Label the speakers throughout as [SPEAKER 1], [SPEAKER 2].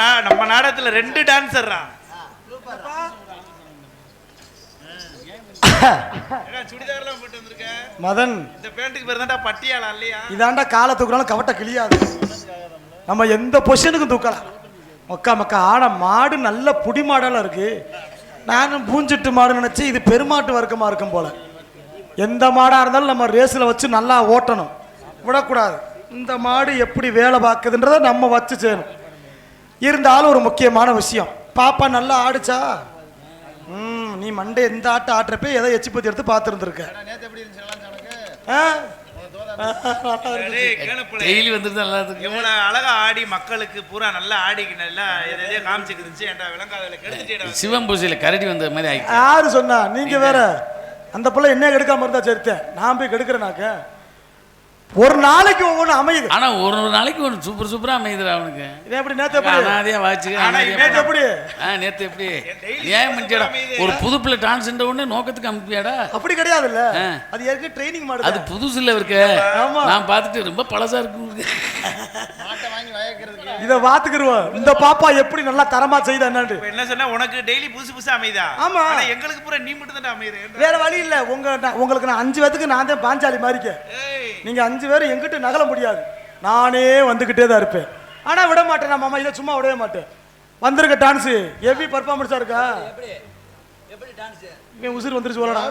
[SPEAKER 1] நா நம்ம நாடகத்துல ரெண்டு டான்சர்ரா சுடிதார்லாம் போட்டு வந்திருக்க?
[SPEAKER 2] மதன்.
[SPEAKER 1] இந்த பேண்ட்டுக்கு பேர் தான்டா இல்லையா?
[SPEAKER 2] இதாண்டா காலை தூக்குறாலும் கவட்ட கிளியாது நம்ம எந்த பொசிஷனுக்கும் தூக்கலாம். மக்கா மக்கா ஆட மாடு நல்ல புடி மாடெல்லாம் இருக்கு. நானும் பூஞ்சிட்டு மாடு நினைச்சு இது பெருமாட்டு வர்க்கமா இருக்கும் போல. எந்த மாடா இருந்தாலும் நம்ம ரேஸ்ல வச்சு நல்லா ஓட்டணும். விடக்கூடாது. இந்த மாடு எப்படி வேலை பார்க்குதுன்றதை நம்ம வச்சு செய்யணும். இருந்தாலும் ஒரு முக்கியமான விஷயம். பாப்பா நல்லா ஆடுச்சா? ம் நீ மண்டே எந்த ஆட்டம் ஆட்டுறப்ப எதை எச்சி பத்தி எடுத்து பார்த்துருந்துருக்க.
[SPEAKER 3] டெய்லி வந்துட்டு நல்லா இருக்கு.
[SPEAKER 1] இவ்வளவு அழகா ஆடி மக்களுக்கு பூரா நல்லா ஆடிக்கு நல்லா எதையோ காமிச்சுக்கிருந்துச்சு ஏன்டா விளங்காதல கெடுத்துட்டேடா
[SPEAKER 3] சிவன் பூசையில் கரடி வந்த மாதிரி
[SPEAKER 2] யாரு சொன்னா? நீங்க வேற. அந்த பிள்ளை என்ன கெடுக்காம இருந்தா சரித்தேன். நான் போய் கெடுக்கிறேனாக்க. ஒரு நாளைக்கு ஒவ்வொன்று அமையுது.
[SPEAKER 3] ஆனா ஒரு ஒரு நாளைக்கு ஒரு சூப்பர் சூப்பரா அமையுதுடா அவனுக்கு.
[SPEAKER 2] இது எப்படி நேத்து எப்படி?
[SPEAKER 3] அனாதையா வாச்சு
[SPEAKER 1] ஆனா
[SPEAKER 2] நேத்து எப்படி?
[SPEAKER 3] ஆ நேத்து எப்படி? ஏன் மனுஷடா ஒரு புது பிள்ளை டான்ஸ் உடனே நோக்கத்துக்கு அனுப்பியாடா?
[SPEAKER 2] அப்படி கிடையாதுல்ல.
[SPEAKER 3] ஆ.
[SPEAKER 2] அது ஏற்கனவே ட்ரைனிங்
[SPEAKER 3] அது
[SPEAKER 2] மாடுது
[SPEAKER 3] புதுசு இல்ல இருக்கு.
[SPEAKER 2] ஆமா.
[SPEAKER 3] நான் பார்த்துட்டு ரொம்ப பழசா இருக்கு
[SPEAKER 2] இத பாத்துக்கிருவோம் இந்த பாப்பா எப்படி நல்லா தரமா செய்த என்னன்னு.
[SPEAKER 1] இப்ப என்ன சொன்னா உனக்கு டெய்லி புதுசு புதுசா அமைதா
[SPEAKER 2] ஆமா.
[SPEAKER 1] ஆனா எங்களுக்கு பூரா நீ மட்டும் தான் அமையுது.
[SPEAKER 2] வேற வழி இல்ல. உங்க உங்களுக்கு நான் அஞ்சு பேத்துக்கு நான் தான் பாஞ்சாலி மாறிக்க.
[SPEAKER 1] ஏய்.
[SPEAKER 2] நீங்க அஞ்சு பேரும் எங்கிட்ட நகல முடியாது. நானே வந்துகிட்டே தான் இருப்பேன். ஆனா விட மாட்டேன். நான் மாமா இதை சும்மா விடவே மாட்டேன். வந்திருக்க டான்ஸ் ஹெவி பர்ஃபார்மன்ஸா இருக்கா? இவன் உசுர் வந்துருச்சு சொல்லடா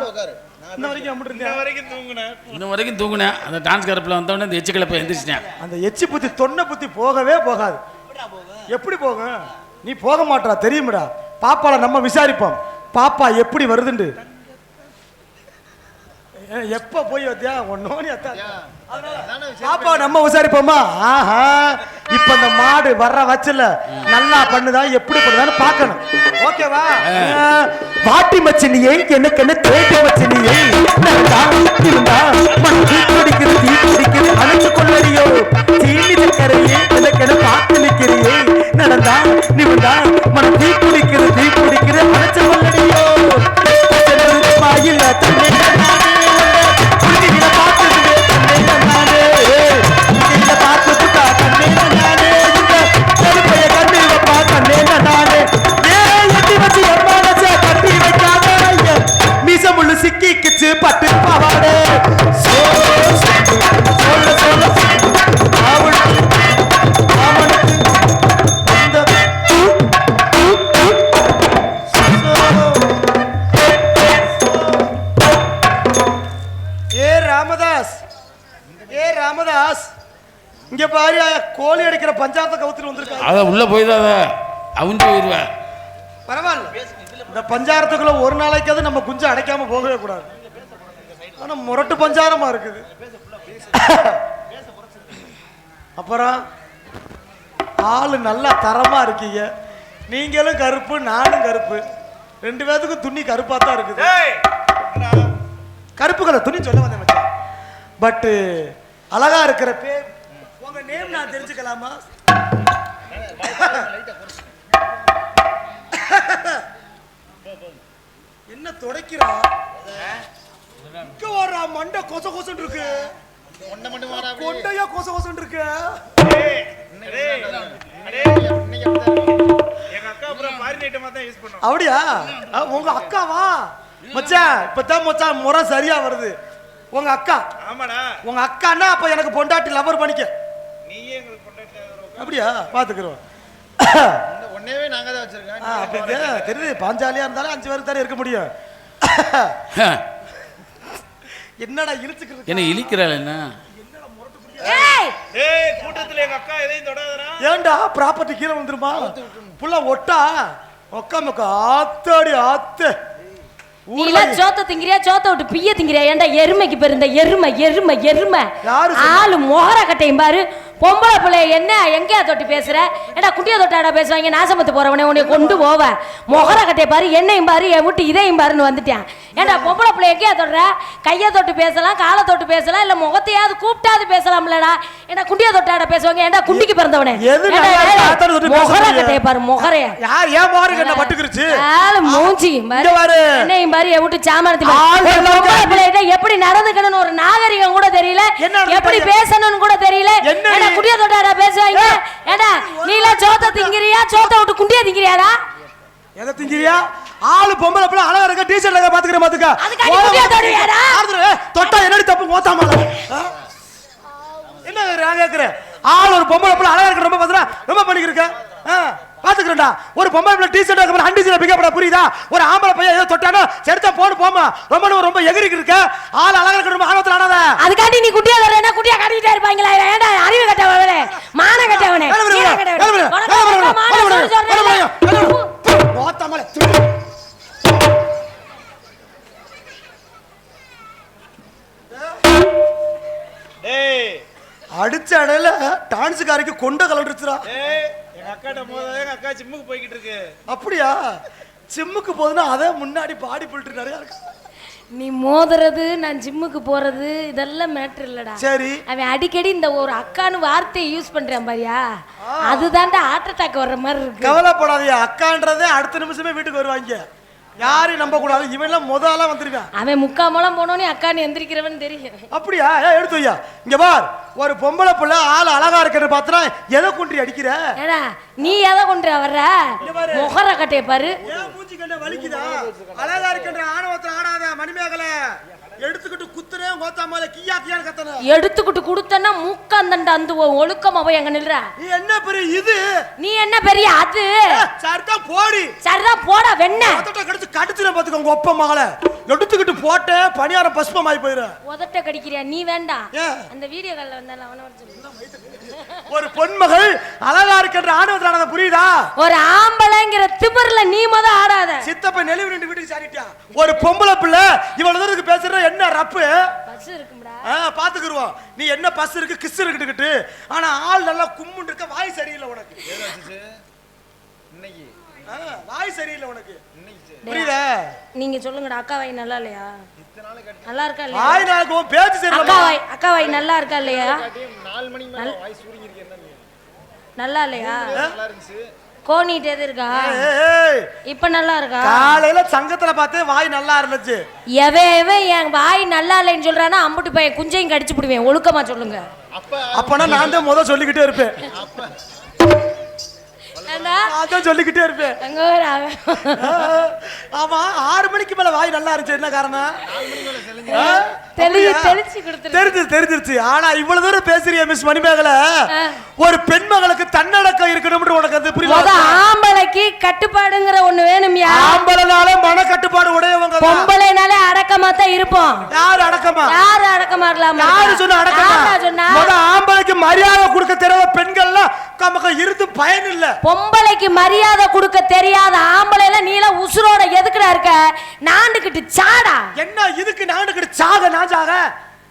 [SPEAKER 2] இந்த வரைக்கும் அம்பிட்டு
[SPEAKER 1] இன்ன
[SPEAKER 2] இருந்தேன்
[SPEAKER 1] வரைக்கும் தூங்குனேன்.
[SPEAKER 3] இன்ன வரைக்கும் தூங்குனேன். அந்த டான்ஸ் கரப்பில் வந்தவொடனே இந்த எச்சு கிளப்ப எந்திரிச்சிட்டேன்.
[SPEAKER 2] அந்த எச்சி புத்தி தொன்னை புத்தி போகவே போகாது. எப்படி போகும்? நீ போக மாட்டா தெரியுமிடா. பாப்பால நம்ம விசாரிப்போம். பாப்பா எப்படி வருதுண்டு? ஏ, எப்ப போய் வத்தியா? ஒன்னோனி அத்தா. பாப்பா நம்ம விசாரிப்போமா? ஆஹா இப்ப இந்த மாடு வர்ற வச்சல நல்லா பண்ணுதா எப்படி பண்ணுதான்னு பாக்கணும் ஓகேவா? ஆ, வாட்டி மச்சினியை எனக்கு என்ன தேட்டி மச்சினியை நடந்தா, இருந்தா, மண் தீ குடிக்குது, தீ குடிக்குது, அணைச்சு கொள்ளறியோ? தீனி சக்கரையே எனக்கு என்ன பார்த்து நிக்கிறியே நடந்தா நிமிந்தா மன தீ குடிக்குது தீ குடிக்குது அணைச்சு கொள்ளறியோ? மாயில தன்னை பஞ்சாரமா இருக்குது. அப்புறம் ஆளு நல்லா தரமா இருக்கீங்க. நீங்களும் கருப்பு நானும் கருப்பு. ரெண்டு பேத்துக்கும் துணி கருப்பா தான் இருக்குது? கருப்பு கலர் துணி சொல்ல வந்தேன் மச்சான். பட்டு அழகா இருக்கிற பேர் உங்க நேம் நான் தெரிஞ்சுக்கலாமா? என்ன துடைக்கிறா? இங்க வர்றா மண்டை கொச கொசன் இருக்கு. கொண்டையா கொச கொசன் இருக்கு.
[SPEAKER 1] ஏய், டேய், டேய். எங்க அக்கா அப்புறம் மாறி ஐட்டமா தான் யூஸ் பண்ணுவோம்
[SPEAKER 2] அப்படியா? உங்க அக்காவா? மச்சான் இப்பதான் மச்சான் முறை சரியா வருது. உங்க அக்கா.
[SPEAKER 1] ஆமாடா.
[SPEAKER 2] உங்க அக்கான்னா அப்ப எனக்கு பொண்டாட்டி லவர் பண்ணிக்க.
[SPEAKER 1] நீயே
[SPEAKER 2] அப்படியா? பாத்துக்கிறோம்.
[SPEAKER 4] ஒன்னேவே நாங்க தான் வச்சிருக்கோம்.
[SPEAKER 2] தெரியுது பாஞ்சாலியா இருந்தாலும் அஞ்சு பேருக்கு தானே இருக்க முடியும். என்னடா இழுத்துக்கிறது
[SPEAKER 3] என்ன இழிக்கிறாள் என்ன?
[SPEAKER 1] கூட்டத்துல எங்க அக்கா எதையும் தொடாதடா.
[SPEAKER 2] ஏன்டா ப்ராப்பர்ட்டி கீழே வந்துருமா புள்ள ஒட்டா? ஒக்கா மக்கா ஆத்தாடி ஆத்து.
[SPEAKER 5] நீங்களா சோத்த திங்கிறியா? சோத்த விட்டு பிய திங்கிறியா? ஏன்டா எருமைக்கு பேரு இந்த எருமை எருமை எருமை? ஆளு மொகர கட்டையும் பாரு. பொம்பளை பிள்ளை என்ன எங்கேயா தொட்டு பேசுற? ஏடா குட்டிய தொட்டாடா பேசுவாங்க நாசமத்து போறவனே உன்னை கொண்டு போவ. மொகர கட்டையை பாரு என்னையும் பாரு என் விட்டு இதையும் பாருன்னு வந்துட்டேன். ஏன்டா பொம்பளை பிள்ளை எங்கேயா தொடுற? கையை தொட்டு பேசலாம் காலை தொட்டு பேசலாம் இல்ல முகத்தையாவது கூப்பிட்டாது பேசலாம்லடா. ஏடா குட்டிய தொட்டாடா பேசுவாங்க ஏன்டா குண்டிக்கு பிறந்தவனே? மொகர. கட்டையை பாரு மொகரைய.
[SPEAKER 2] ஏன் மாறுக்கு என்ன பட்டுக்கிருச்சு?
[SPEAKER 5] ஆளு மூஞ்சி
[SPEAKER 2] பாரு.
[SPEAKER 5] என்னையும் பாரு என் விட்டு சாமானத்தி
[SPEAKER 2] ஆள் எல்லாம்
[SPEAKER 5] பொம்பளை பிள்ளைகிட்ட எப்படி நடந்துக்கணும்னு ஒரு நாகரிகம் கூட தெரியல. எப்படி? பேசணும்னு கூட தெரியல.
[SPEAKER 2] என்ன
[SPEAKER 5] ஏடா குண்டிய தொட்டாடா பேசுவாங்க? ஏடா நீலாம் சோத்த திங்கிறியா? சோத்த விட்டு குண்டிய திங்கிறியாடா?
[SPEAKER 2] எதை திங்கிறியா? ஆளு பொம்பளை பிள்ளை அழகா இருக்க டீஷர்ட்ல இருக்க பாத்துக்கிற பாத்துக்க. தொட்டா என்னடி தப்பு? மோத்தாம என்ன நான் கேக்குறேன்? ஆள் ஒரு பொம்பளை பிள்ளை அழகா இருக்க ரொம்ப பாத்துறா ரொம்ப பண்ணிக்கிருக்க. பாத்துக்கிறேன்டா. ஒரு பொம்பளை பிள்ளை டீஷர்ட் இருக்க அண்டி சீல பிக்கப்பட புரியுதா? ஒரு ஆம்பளை பையன் ஏதோ தொட்டானோ செடுத்தா போடு போமா ரொம்ப ரொம்ப எகிரிக்கு இருக்க. ஆள் அழகா இருக்க ரொம்ப ஆணவத்தில் ஆனாத
[SPEAKER 5] அதுக்காண்டி நீ குண்டிய தொடுறேன்னா குண்டிய கட்டிட்டே இருப்பாங்களா? ஏடா அறிவு கட்டவனே? மான கட்டவனே?
[SPEAKER 2] அடிச்ச அடையில டான்ஸுக்காரிக்கு கொண்ட
[SPEAKER 1] எங்க அக்காட்ட எங்க அக்கா ஜிம்முக்கு போய்கிட்டு இருக்கு.
[SPEAKER 2] அப்படியா? ஜிம்முக்கு போதுன்னா அதே முன்னாடி பாடி பில்டர் நிறைய இருக்கு?
[SPEAKER 5] நீ மோதுறது நான் ஜிம்முக்கு போறது இதெல்லாம் மேட்ரு இல்லடா.
[SPEAKER 2] சரி.
[SPEAKER 5] அவன் அடிக்கடி இந்த ஒரு அக்கான்னு வார்த்தையை யூஸ் பண்றான் பாரியா. அதுதான்டா ஹார்ட் அட்டாக் வர்ற மாதிரி இருக்கு.
[SPEAKER 2] கவலைப்படாதீங்க அக்கான்றதே அடுத்த நிமிஷமே வீட்டுக்கு வருவாங்க. யாரையும் நம்ப கூடாது? இவன் முதல்ல வந்திருக்கான்.
[SPEAKER 5] அவன் முக்கா மூலம் போனோடனே அக்கான்னு எந்திரிக்கிறவன் தெரியும்
[SPEAKER 2] அப்படியா? ஏ எடுத்து வையா. இங்க பார் ஒரு பொம்பளை பிள்ளை ஆள் அழகா இருக்கிற பார்த்தா எதை கொண்டு அடிக்கிற?
[SPEAKER 5] ஏடா நீ எதை கொண்டு வர்ற முகர கட்டைய பாரு.
[SPEAKER 2] ஏன் மூஞ்சி கண்ட வலிக்குதா? அழகா இருக்கின்ற ஆணவத்தில் ஆடாத மணிமேகலை. எடுத்துக்கிட்டு குத்துனே கோத்தாமல கியா கியான்னு கத்தன.
[SPEAKER 5] எடுத்துக்கிட்டு கொடுத்தன்னா மூக்காந்தண்டா அந்த ஒழுக்கமா போய் அங்க நில்ற.
[SPEAKER 2] நீ என்ன பெரிய இது?
[SPEAKER 5] நீ என்ன பெரிய அது?
[SPEAKER 2] சரிதான் போடி.
[SPEAKER 5] சரிதான் போடா வெண்ண.
[SPEAKER 2] அதட்ட கடிச்சு கடிச்சுன பாத்துக்க உங்க ஒப்ப மகளை எடுத்துக்கிட்டு போட்டேன் பணியாரம் பசுப்பமாயி போயிரு.
[SPEAKER 5] உதட்ட கடிக்கிறியா? நீ வேண்டாம்? அந்த வீடியோ கால்ல வந்தால அவன.
[SPEAKER 2] ஒரு பொன்மகள் அழகா இருக்கின்ற ஆணவத்தில் ஆனத புரியுதா?
[SPEAKER 5] ஒரு ஆம்பளைங்கிற திமிர்ல நீ முத ஆடாத.
[SPEAKER 2] சித்தப்ப நெளிவு ரெண்டு வீட்டுக்கு சாடிட்டியா ஒரு பொம்பளை பிள்ளை இவ்வளவு தூரத்துக்கு பேசுற என்ன ரப்பு?
[SPEAKER 5] பஸ் இருக்கும்டா.
[SPEAKER 2] பாத்துக்கிருவோம். நீ என்ன பஸ் இருக்கு கிஸ் இருக்குட்டு ஆனா ஆள் நல்லா கும்முன்னு இருக்க வாய் சரியில்லை உனக்கு.
[SPEAKER 4] இன்னைக்கு?
[SPEAKER 2] வாய் சரியில்லை உனக்கு. புரியுதா?
[SPEAKER 5] நீங்க சொல்லுங்கடா அக்கா வாய் நல்லா இல்லையா? நல்லா இருக்கா இல்லையா?
[SPEAKER 2] வாய் நாக்கு உன் பேச்சு
[SPEAKER 5] அக்கா
[SPEAKER 2] சரியில்லை
[SPEAKER 5] வாய் அக்கா வாய் நல்லா இருக்கா இல்லையா?
[SPEAKER 4] நாலு மணிக்கு மேல வாய் சுருங்கி இருக்கு என்ன
[SPEAKER 5] நல்லா இல்லையா?
[SPEAKER 4] நல்லா இருந்துச்சு.
[SPEAKER 5] கோணிட்டு எது இருக்கா? இப்ப நல்லா இருக்கா?
[SPEAKER 2] காலையில சங்கத்துல பார்த்தே வாய் நல்லா இருந்துச்சு.
[SPEAKER 5] எவன் எவன் என் வாய் நல்லா இல்லைன்னு சொல்றானா அம்புட்டு பையன் குஞ்சையும் கடிச்சு விடுவேன் ஒழுக்கமா சொல்லுங்க.
[SPEAKER 4] அப்ப
[SPEAKER 2] அப்பனா நான் தான் முத சொல்லிக்கிட்டே இருப்பேன். சொல்லிக்கிட்டே இருப்பேன். ஆமா ஆறு மணிக்கு மேல வாய் நல்லா இருந்துச்சு. என்ன காரணம்?
[SPEAKER 5] கொடுத்துரு
[SPEAKER 2] தெரிஞ்சிருச்சு. ஆனா இவ்வளவு தூரம் பேசுறிய மிஸ் மணிமேகலை. ஒரு பெண் மகளுக்கு தன்னடக்கம் இருக்கணும்னு உனக்கு அது புரியல
[SPEAKER 5] ஆம்பளைக்கு கட்டுப்பாடுங்கிற ஒண்ணு வேணும்யா.
[SPEAKER 2] ஆம்பளனால மன கட்டுப்பாடு உடையவங்க.
[SPEAKER 5] பொம்பளைனாலே அடக்கமா தான் இருப்போம்.
[SPEAKER 2] யாரு அடக்கமா?
[SPEAKER 5] யாரு அடக்கமா இருக்கலாம்
[SPEAKER 2] யாரு சொன்ன அடக்கமா?
[SPEAKER 5] சொன்னா?
[SPEAKER 2] ஆம்பளைக்கு மரியாதை கொடுக்க தெரியாத பெண்கள்லாம் நமக்கு இருந்து பயன் இல்ல.
[SPEAKER 5] பொம்பளைக்கு மரியாதை கொடுக்க தெரியாத ஆம்பளைல நீல உசுரோட எதுக்குடா இருக்க? நாண்டுகிட்டு சாடா.
[SPEAKER 2] என்ன இதுக்கு நானுக்கு சாக நான் சாக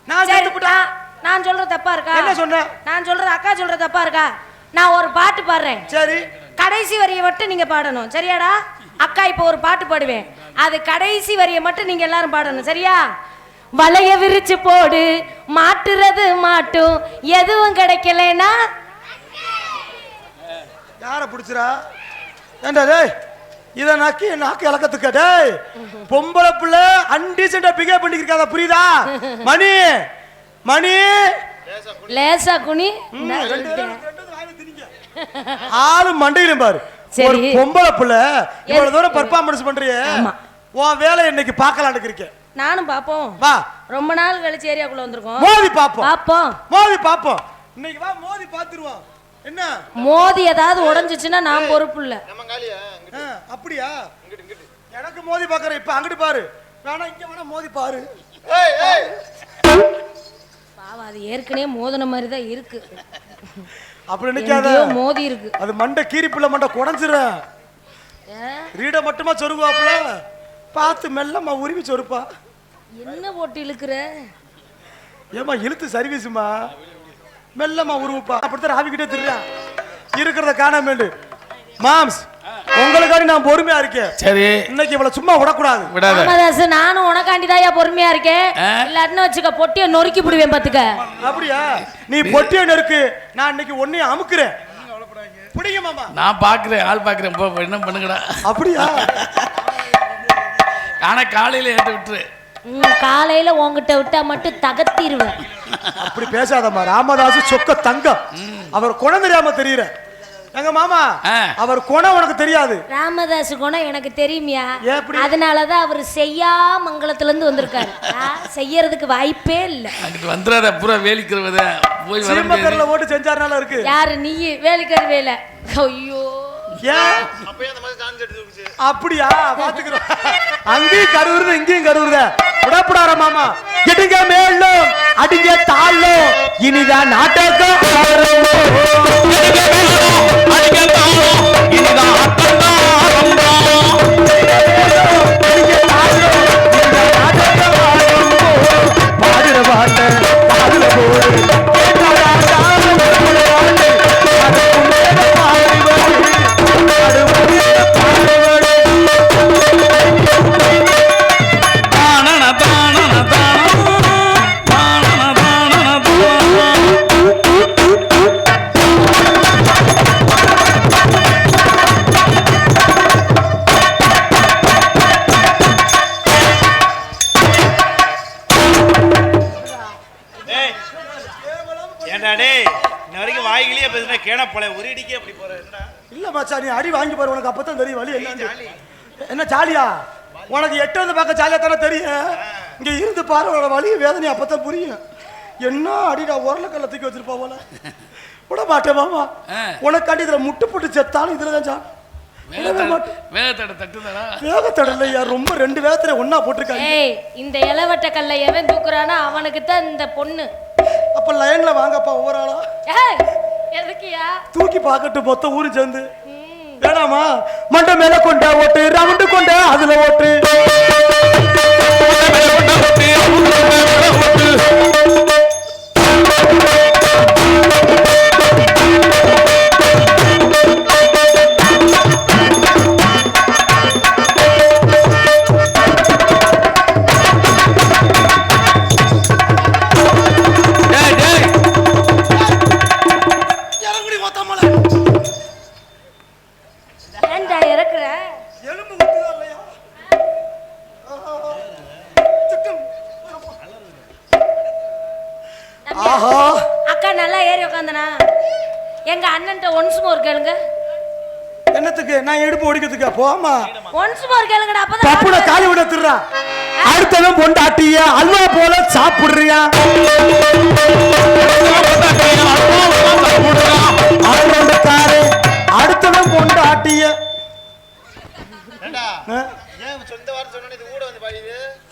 [SPEAKER 2] நான்
[SPEAKER 5] சரி, நான்- நான் சொல்றது தப்பா இருக்கா?
[SPEAKER 2] என்ன சொன்ன?
[SPEAKER 5] நான் சொல்றது அக்கா சொல்றது தப்பா இருக்கா? நான் ஒரு பாட்டு பாடுறேன்.
[SPEAKER 2] சரி.
[SPEAKER 5] கடைசி வரியை மட்டும் நீங்க பாடணும். சரியாடா? அக்கா இப்போ ஒரு பாட்டு பாடுவேன். அது கடைசி வரியை மட்டும் நீங்க எல்லாரும் பாடணும். சரியா? வளைய விரிச்சு போடு. மாட்டுறது மாட்டும். எதுவும் கிடைக்கலனா?
[SPEAKER 2] யார பிடிச்சிரா ஏண்டா டேய் இத நாக்கி நாக்கு இலக்கத்துக்க டேய் பொம்பளை பிள்ளை அன்டீசெண்டா பிகேவ் பண்ணிருக்காத புரியுதா? மணி மணி.
[SPEAKER 5] லேசா குனி.
[SPEAKER 2] ஆளு மண்டையிலும் பாரு. ஒரு பொம்பளை பிள்ளை இவ்வளவு தூரம் பெர்ஃபார்மன்ஸ் பண்றியே. உன் வேலை இன்னைக்கு பார்க்கலான்னு இருக்கேன்
[SPEAKER 5] நானும் பாப்போம்
[SPEAKER 2] வா.
[SPEAKER 5] ரொம்ப நாள் கழிச்சு ஏரியாக்குள்ள வந்திருக்கோம்.
[SPEAKER 2] மோதி பாப்போம்
[SPEAKER 5] பாப்போம்
[SPEAKER 2] மோதி பாப்போம் இன்னைக்கு வா மோதி பாத்துருவோம் என்ன?
[SPEAKER 5] மோதி ஏதாவது உடைஞ்சிச்சுன்னா நான் பொறுப்பு இல்ல
[SPEAKER 2] அப்படியா? எனக்கு மோதி பாக்குறேன் இப்ப அங்கிட்டு பாரு. வேணா இங்க வேணா மோதி பாரு.
[SPEAKER 5] பாவம் அது ஏற்கனவே மோதின மாதிரி தான் இருக்கு.
[SPEAKER 2] அப்படி நிக்காத.
[SPEAKER 5] மோதி இருக்கு.
[SPEAKER 2] அது மண்டை கீரி புள்ள மண்டை குடஞ்சிரும்? ரீட மட்டுமா சொருகுவாப்புல? பார்த்து மெல்லம்மா உருவி சொருப்பா.
[SPEAKER 5] என்ன போட்டு இழுக்கிற?
[SPEAKER 2] ஏமா இழுத்து சர்வீஸுமா மெல்லம்மா உருவுப்பா. அப்படித்தான் ராவிக்கிட்டே திருறான். இருக்கிறத காணாமேண்டு மாம்ஸ் உங்களுக்காண்டி நான் பொறுமையா இருக்கேன்.
[SPEAKER 3] சரி.
[SPEAKER 2] இன்னைக்கு இவளை சும்மா விடக்கூடாது.
[SPEAKER 3] விடாத.
[SPEAKER 5] ராமதாஸ் நானும் உனக்காண்டிதாயா பொறுமையா இருக்கேன்.
[SPEAKER 3] ஆ?
[SPEAKER 5] இல்லாட்டின்னு வச்சுக்க பொட்டிய நொறுக்கி விடுவேன் பாத்துக்க
[SPEAKER 2] அப்படியா? நீ பொட்டிய நெருக்கு நான் இன்னைக்கு ஒன்னையும் அமுக்குறேன். பிடிங்க மாமா.
[SPEAKER 3] நான் பாக்குறேன் ஆள் பாக்குறேன் போ என்ன பண்ணுங்கடா.
[SPEAKER 2] அப்படியா?
[SPEAKER 3] ஆனா காலையில ஏற்ற விட்டுரு.
[SPEAKER 5] காலையில உன்கிட்ட விட்டா மட்டும் தகத்திடுவேன்
[SPEAKER 2] அப்படி பேசாதம்மா. ராமதாஸ் சொக்க தங்கம். அவர் குணம் தெரியாம தெரியற. எங்க மாமா. அவர் குணம் உனக்கு தெரியாது.
[SPEAKER 5] ராமதாஸ் குணம் எனக்கு தெரியுமியா? அதனாலதான் அவர் செய்யா மங்கலத்துல இருந்து வந்திருக்காரு செய்யறதுக்கு வாய்ப்பே இல்ல.
[SPEAKER 3] அங்கிட்டு வந்துடாத பூரா வேலிக்கிறவத போய்
[SPEAKER 2] ஓட்டு செஞ்சாருனால இருக்கு.
[SPEAKER 5] யாரு? நீ வேலைக்காரி வேலை ஐயோ
[SPEAKER 2] அப்படியா? பாத்துக்கிறோம். அங்கேயும் கருவுறது இங்கேயும் கருவுறத விடப்படார மாமா? எடுங்க மேலும். அடிங்க தாழும் இனிதான் நாட்டகம் அடிங்க
[SPEAKER 1] கேன போல ஒரு இடிக்கே அப்படி போற
[SPEAKER 2] இல்ல மச்சான் நீ அடி வாங்கி பாரு உனக்கு அப்பதான் தெரியும் வழி என்ன என்ன ஜாலியா? உனக்கு எட்டு வந்து பார்க்க ஜாலியா தானே தெரியும். இங்க இருந்து பாரு உனோட வலி வேதனை அப்பதான் புரியும். என்ன அடிடா உரலக்கல்ல தூக்கி வச்சிருப்பா போல. விட மாட்டேன் மாமா. உனக்காண்டி இதுல முட்டு போட்டு செத்தாலும் இதுல தான் வேகத்தடலையா? ரொம்ப ரெண்டு வேகத்துல ஒண்ணா போட்டிருக்காங்க.
[SPEAKER 5] ஏய் இந்த இளவட்ட கல்லை எவன் தூக்குறானோ? அவனுக்கு தான் இந்த பொண்ணு.
[SPEAKER 2] அப்ப லைன்ல வாங்கப்பா ஒவ்வொரு ஆளா.
[SPEAKER 5] ஏய் எதுக்குயா
[SPEAKER 2] தூக்கி பார்க்கட்டும் மொத்த ஊரு சேர்ந்து. வேணாமா? மண்டை மேல கொண்ட ஓட்டு ரவுண்டு கொண்ட அதுல ஓட்டு.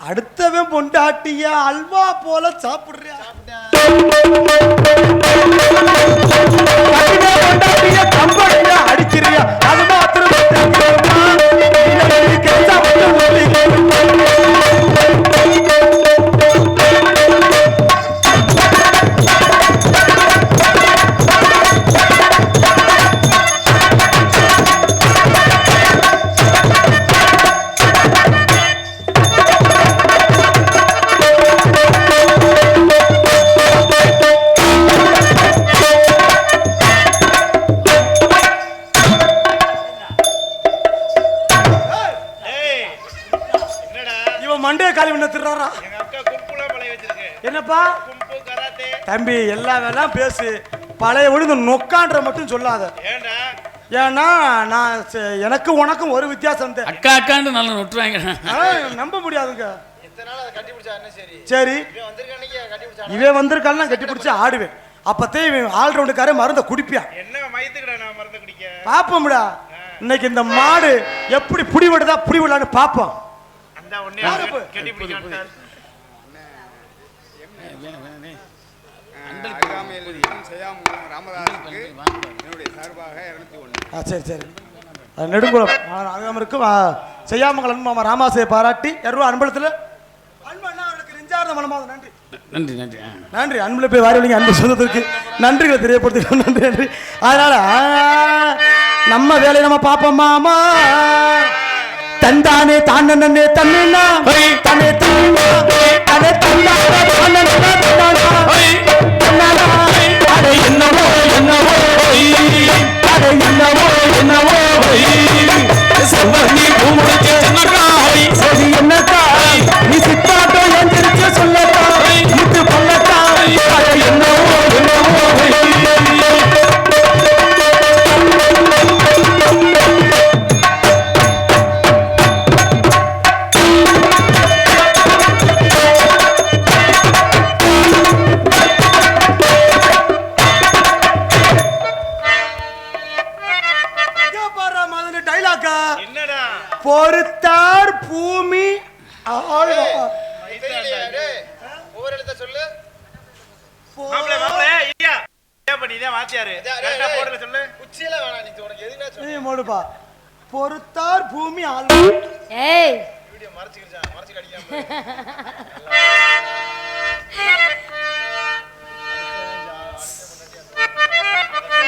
[SPEAKER 2] அடுத்தவன் பொண்டாட்டிய அல்வா போல சாப்பிடுறியா? என்னப்பா? தம்பி எல்லா வேலாம் பேசு. பழைய விழுந்து நொக்கான்ற மட்டும் சொல்லாத.
[SPEAKER 1] ஏன்டா
[SPEAKER 2] ஏன்னா நான் எனக்கு உனக்கும் ஒரு வித்தியாசம்
[SPEAKER 3] அக்கா அக்கான்னு நல்லா நொட்டுவாங்க.
[SPEAKER 2] நம்ப முடியாதுங்க.
[SPEAKER 4] சரி?
[SPEAKER 2] சரி.
[SPEAKER 4] இவன் வந்திருக்க அன்னைக்கு கட்டி பிடிச்சா
[SPEAKER 2] ஆடுவேன். அப்பத்தே இவன் ஆல்ரவுண்டுக்காரே மருந்தை குடிப்பியான்
[SPEAKER 1] என்ன மயத்துக்குடா நான் மருந்து குடிக்க?
[SPEAKER 2] பாப்போம்டா. இன்னைக்கு இந்த மாடு எப்படி புடி விடுதா புடி விடலான்னு பாப்போம்
[SPEAKER 1] அந்த ஒண்ணே
[SPEAKER 2] யாரு
[SPEAKER 1] அவரு
[SPEAKER 2] போய்?
[SPEAKER 1] கட்டி பிடிக்கிறான்
[SPEAKER 6] அருகாமையில் இருக்கும் செய்யாமங்கலம் ராமதாஸுக்கு என்னுடைய சார்பாக இருநூத்தி ஒன்று
[SPEAKER 2] ஆ சரி சரி. நெடுங்குளம். அருகாம இருக்கும் ஆ, செய்யாமங்கலம் மாமா ராமாசையை பாராட்டி இரநூறு அன்பளத்தில் நன்றி.
[SPEAKER 3] நன்றி நன்றி.
[SPEAKER 2] நன்றி. அன்புல போய் வாரி வழிங்க அன்பு சொந்தத்திற்கு நன்றிகளை தெரியப்படுத்திக்கிறோம். நன்றி நன்றி. அதனால நம்ம வேலையை நம்ம பார்ப்போம் மாமா. தந்தானே தானே தன்னா தனே தன்னா தனே தந்தானே தானே தன்னானா. தன்னானா. அட என்னவோ என்னவோ. அட என்னவோ என்னவோ.
[SPEAKER 3] செவ்வந்தி பூ முடிச்ச சின்னக்காய்
[SPEAKER 2] சரி என்னக்கா? நீ
[SPEAKER 4] ஒவ்வொரு எழுத்த சொல்லு.
[SPEAKER 1] மாப்பிள மாப்பிள ஐயா
[SPEAKER 2] பொறுத்தார் பூமி
[SPEAKER 5] ஏய்.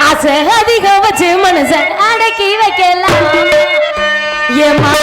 [SPEAKER 5] ஆசை அதிகம் வச்சு மனுஷன் அடக்கி வைக்கலாம். ஏமா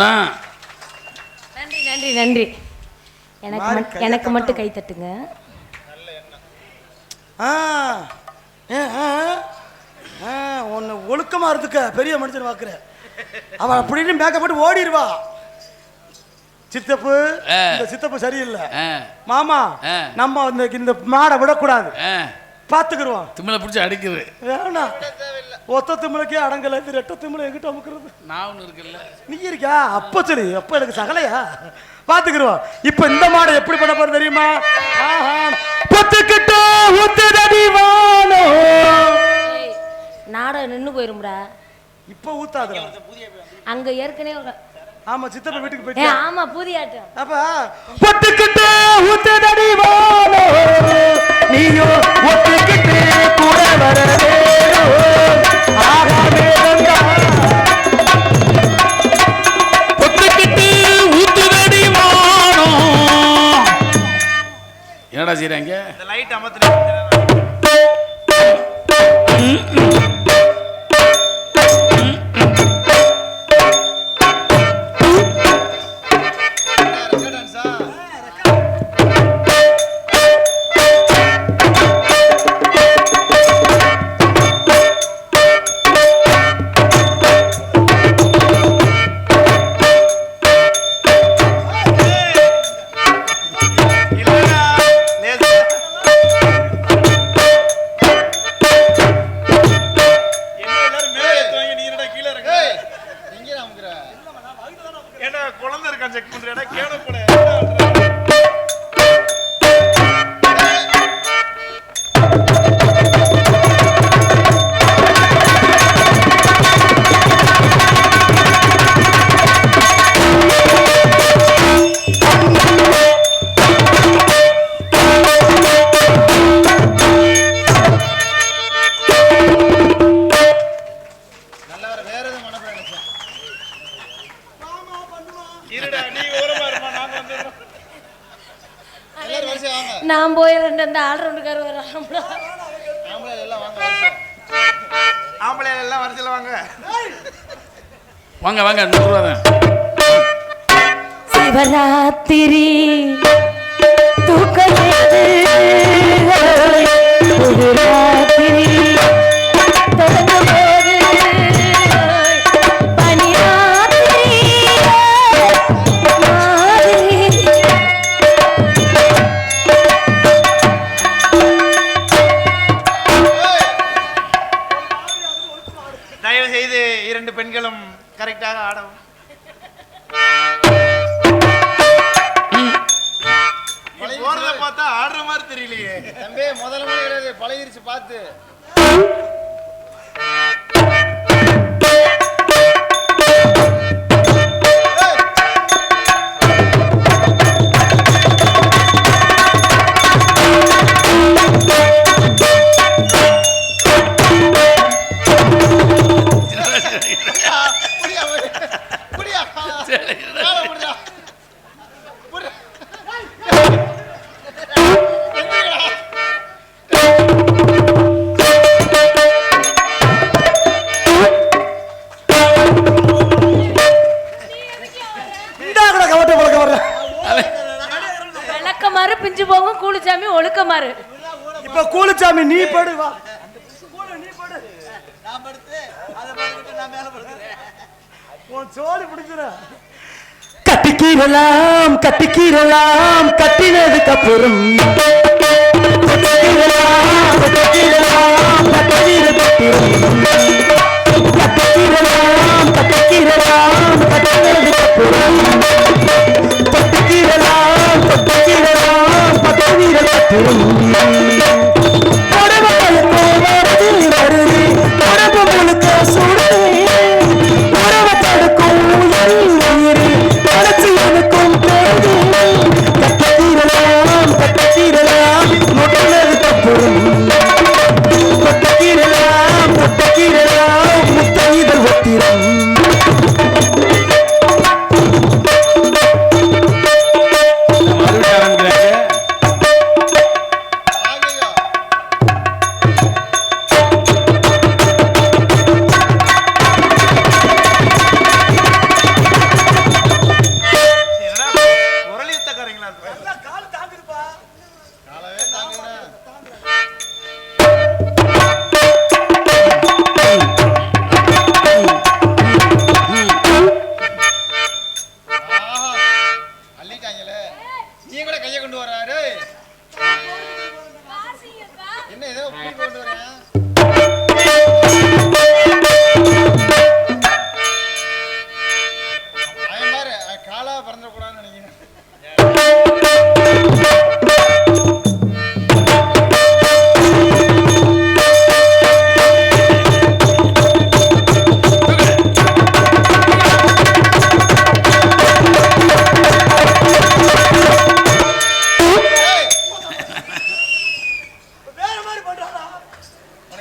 [SPEAKER 3] என்ன
[SPEAKER 5] நன்றி நன்றி நன்றி. எனக்கு எனக்கு மட்டும் கை. தட்டுங்க.
[SPEAKER 2] உன்னை ஒழுக்கமா இருந்துக்க பெரிய மனுஷன் வாக்குற. அவன் அப்படின்னு மேக்கப் போட்டு ஓடிடுவா. சித்தப்பு. இந்த சித்தப்பு சரியில்லை. மாமா. நம்ம இந்த இந்த மாடை விடக்கூடாது.
[SPEAKER 3] ஆ,
[SPEAKER 2] பாத்துக்கிடுவோம்
[SPEAKER 3] திமிலை பிடிச்சி அடிக்குது.
[SPEAKER 2] வேணாம் ஒத்த திமிழுக்கே அடங்கல இது ரெட்ட திமிழ் எங்கிட்ட அமுக்குறது?
[SPEAKER 3] நான் ஒன்று இருக்குல்ல.
[SPEAKER 2] நீ இருக்கியா அப்ப சரி அப்ப எனக்கு சகலையா? பாத்துக்கிடுவோம் இப்ப இந்த மாடை எப்படி பண்ண போறது தெரியுமா? ஆஹா பொத்துக்கிட்டு ஊத்துதடி வானோ
[SPEAKER 5] நாடகம் நின்னு போயிரும்டா.
[SPEAKER 2] இப்ப ஊத்தாதுடா.
[SPEAKER 5] அங்க ஏற்கனவே
[SPEAKER 2] ஆமா சித்தப்ப வீட்டுக்கு போயிட்டு
[SPEAKER 5] ஆமா பூதியாட்டம்.
[SPEAKER 2] அப்ப பொத்துக்கிட்டு ஊத்துதடி வானோ நீயோ ஒத்துக்கிட்டு கூட வர
[SPEAKER 3] என்னடா செய்றாங்க?
[SPEAKER 1] இந்த லைட் அமர்த்து எல்லாம் வர
[SPEAKER 2] சொல்ல வாங்க
[SPEAKER 7] வாங்க
[SPEAKER 3] வாங்க
[SPEAKER 1] சிவராத்திரி
[SPEAKER 2] தூக்கம் ராத்திரி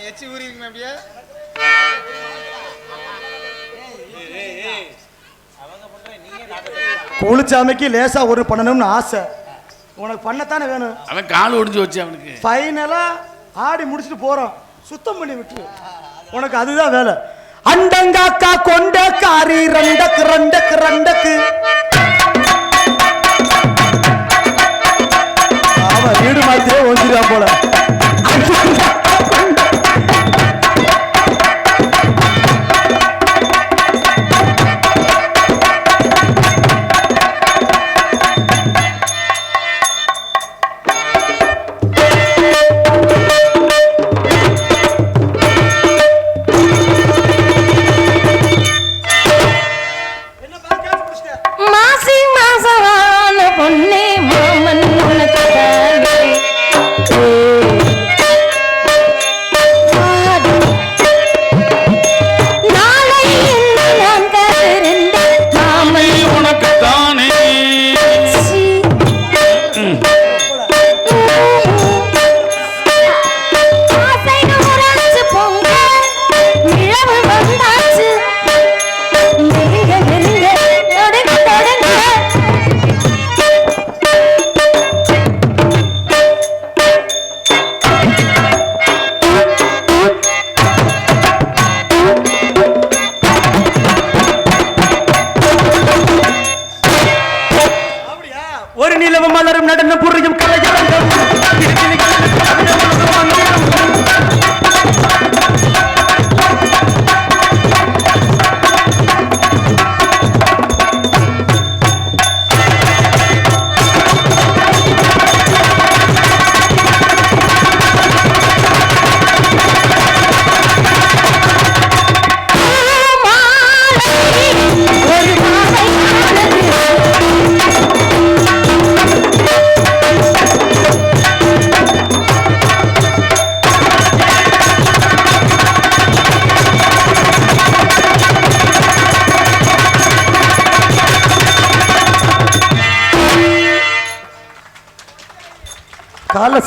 [SPEAKER 2] எச்சி ஊறிங்க அப்படியே?
[SPEAKER 5] குளிச்சாமைக்கு லேசா ஒரு பண்ணணும்னு ஆசை. உனக்கு பண்ணத்தானே வேணும்?
[SPEAKER 3] அவன் கால் ஒடிஞ்சு வச்சு அவனுக்கு.
[SPEAKER 5] ஃபைனலா ஆடி முடிச்சிட்டு போறோம். சுத்தம் பண்ணி விட்டு உனக்கு அதுதான் வேலை. அண்டங்காக்கா கொண்ட காரி ரெண்டக்கு ரெண்டக்கு ரெண்டக்கு. அவன் வீடு மாதிரியே ஒஞ்சிருக்கான் போல.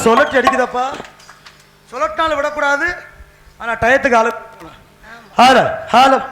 [SPEAKER 2] சொலட்டி அடிக்குதப்பா. சொலட்டினாலும் விடக்கூடாது. ஆனால் டயத்துக்கு ஆளு. ஹால ஹாலம்